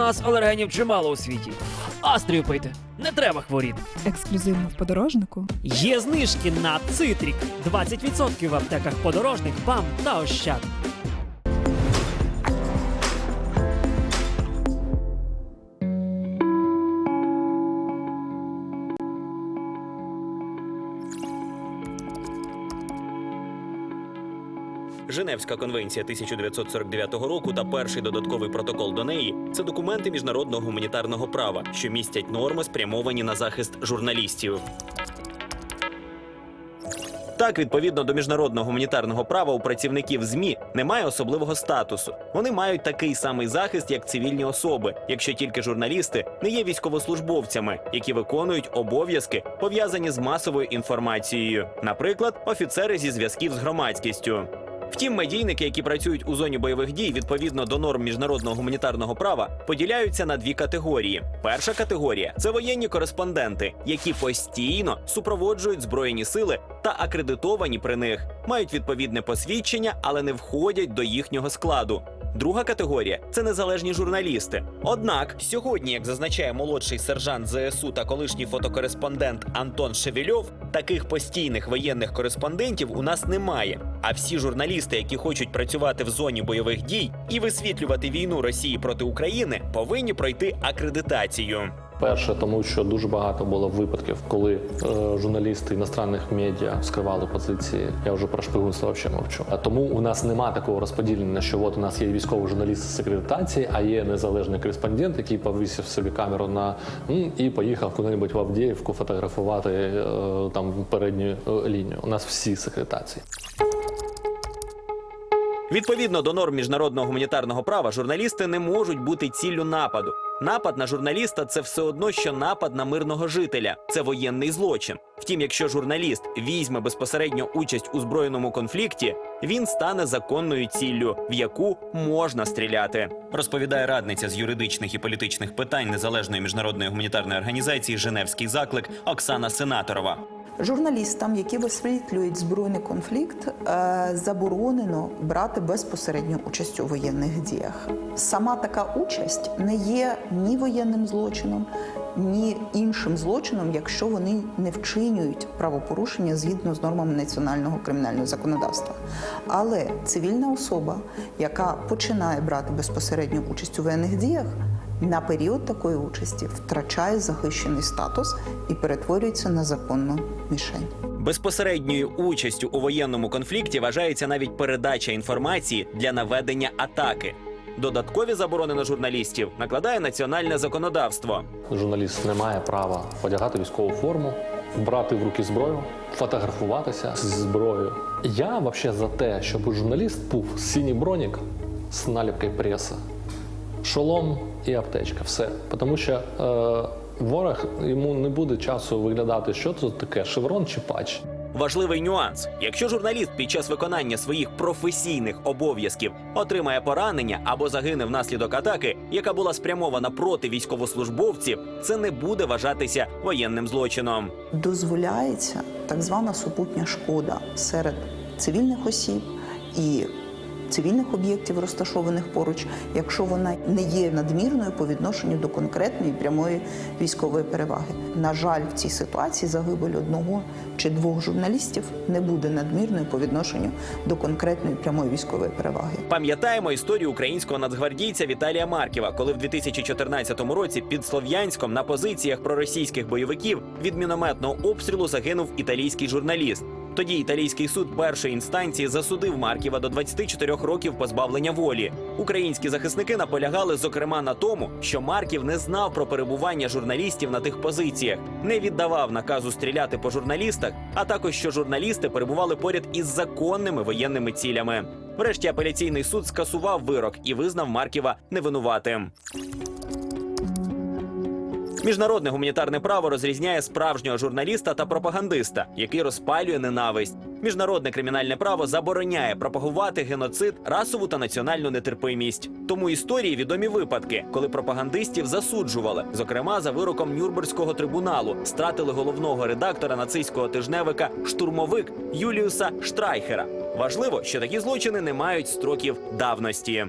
нас алергенів чимало у світі. Астрію пийте, не треба хворіти. Ексклюзивно в подорожнику. Є знижки на цитрік. 20% в аптеках подорожник, бам та ощад. Женевська конвенція 1949 року та перший додатковий протокол до неї це документи міжнародного гуманітарного права, що містять норми, спрямовані на захист журналістів. Так, відповідно до міжнародного гуманітарного права, у працівників ЗМІ немає особливого статусу. Вони мають такий самий захист, як цивільні особи, якщо тільки журналісти не є військовослужбовцями, які виконують обов'язки, пов'язані з масовою інформацією, наприклад, офіцери зі зв'язків з громадськістю. Втім, медійники, які працюють у зоні бойових дій відповідно до норм міжнародного гуманітарного права, поділяються на дві категорії. Перша категорія це воєнні кореспонденти, які постійно супроводжують збройні сили та акредитовані при них, мають відповідне посвідчення, але не входять до їхнього складу. Друга категорія це незалежні журналісти. Однак сьогодні, як зазначає молодший сержант ЗСУ та колишній фотокореспондент Антон Шевельов, таких постійних воєнних кореспондентів у нас немає. А всі журналісти, які хочуть працювати в зоні бойових дій і висвітлювати війну Росії проти України, повинні пройти акредитацію. Перше, тому що дуже багато було випадків, коли е, журналісти іностранних медіа скривали позиції. Я вже про шпигунство взагалі мовчу. А тому у нас нема такого розподілення, що от у нас є військовий журналіст з акредитації, а є незалежний кореспондент, який повісив собі камеру на і поїхав куди-небудь в Авдіївку фотографувати е, там передню е, лінію. У нас всі з акредитації. Відповідно до норм міжнародного гуманітарного права, журналісти не можуть бути ціллю нападу. Напад на журналіста це все одно, що напад на мирного жителя. Це воєнний злочин. Втім, якщо журналіст візьме безпосередньо участь у збройному конфлікті, він стане законною ціллю, в яку можна стріляти. Розповідає радниця з юридичних і політичних питань незалежної міжнародної гуманітарної організації Женевський заклик Оксана Сенаторова. Журналістам, які висвітлюють збройний конфлікт, е, заборонено брати безпосередню участь у воєнних діях. Сама така участь не є ні воєнним злочином, ні іншим злочином, якщо вони не вчинюють правопорушення згідно з нормами національного кримінального законодавства. Але цивільна особа, яка починає брати безпосередню участь у воєнних діях, на період такої участі втрачає захищений статус і перетворюється на законну мішень. Безпосередньою участю у воєнному конфлікті вважається навіть передача інформації для наведення атаки. Додаткові заборони на журналістів накладає національне законодавство. Журналіст не має права одягати військову форму, брати в руки зброю, фотографуватися з зброєю. Я взагалі за те, щоб журналіст був синій бронік з наліпкою преса, шолом і аптечка. Все. Тому що е, ворог йому не буде часу виглядати, що це таке, шеврон чи патч. Важливий нюанс: якщо журналіст під час виконання своїх професійних обов'язків отримає поранення або загине внаслідок атаки, яка була спрямована проти військовослужбовців, це не буде вважатися воєнним злочином. Дозволяється так звана супутня шкода серед цивільних осіб і цивільних об'єктів, розташованих поруч, якщо вона не є надмірною по відношенню до конкретної прямої військової переваги. На жаль, в цій ситуації загибель одного чи двох журналістів не буде надмірною по відношенню до конкретної прямої військової переваги. Пам'ятаємо історію українського нацгвардійця Віталія Марківа, коли в 2014 році під Слов'янськом на позиціях проросійських бойовиків від мінометного обстрілу загинув італійський журналіст. Тоді італійський суд першої інстанції засудив Марківа до 24 років позбавлення волі. Українські захисники наполягали зокрема на тому, що Марків не знав про перебування журналістів на тих позиціях, не віддавав наказу стріляти по журналістах, а також що журналісти перебували поряд із законними воєнними цілями. Врешті апеляційний суд скасував вирок і визнав Марківа невинуватим. Міжнародне гуманітарне право розрізняє справжнього журналіста та пропагандиста, який розпалює ненависть. Міжнародне кримінальне право забороняє пропагувати геноцид, расову та національну нетерпимість. Тому історії відомі випадки, коли пропагандистів засуджували, зокрема за вироком Нюрнберзького трибуналу, стратили головного редактора нацистського тижневика штурмовик Юліуса Штрайхера. Важливо, що такі злочини не мають строків давності.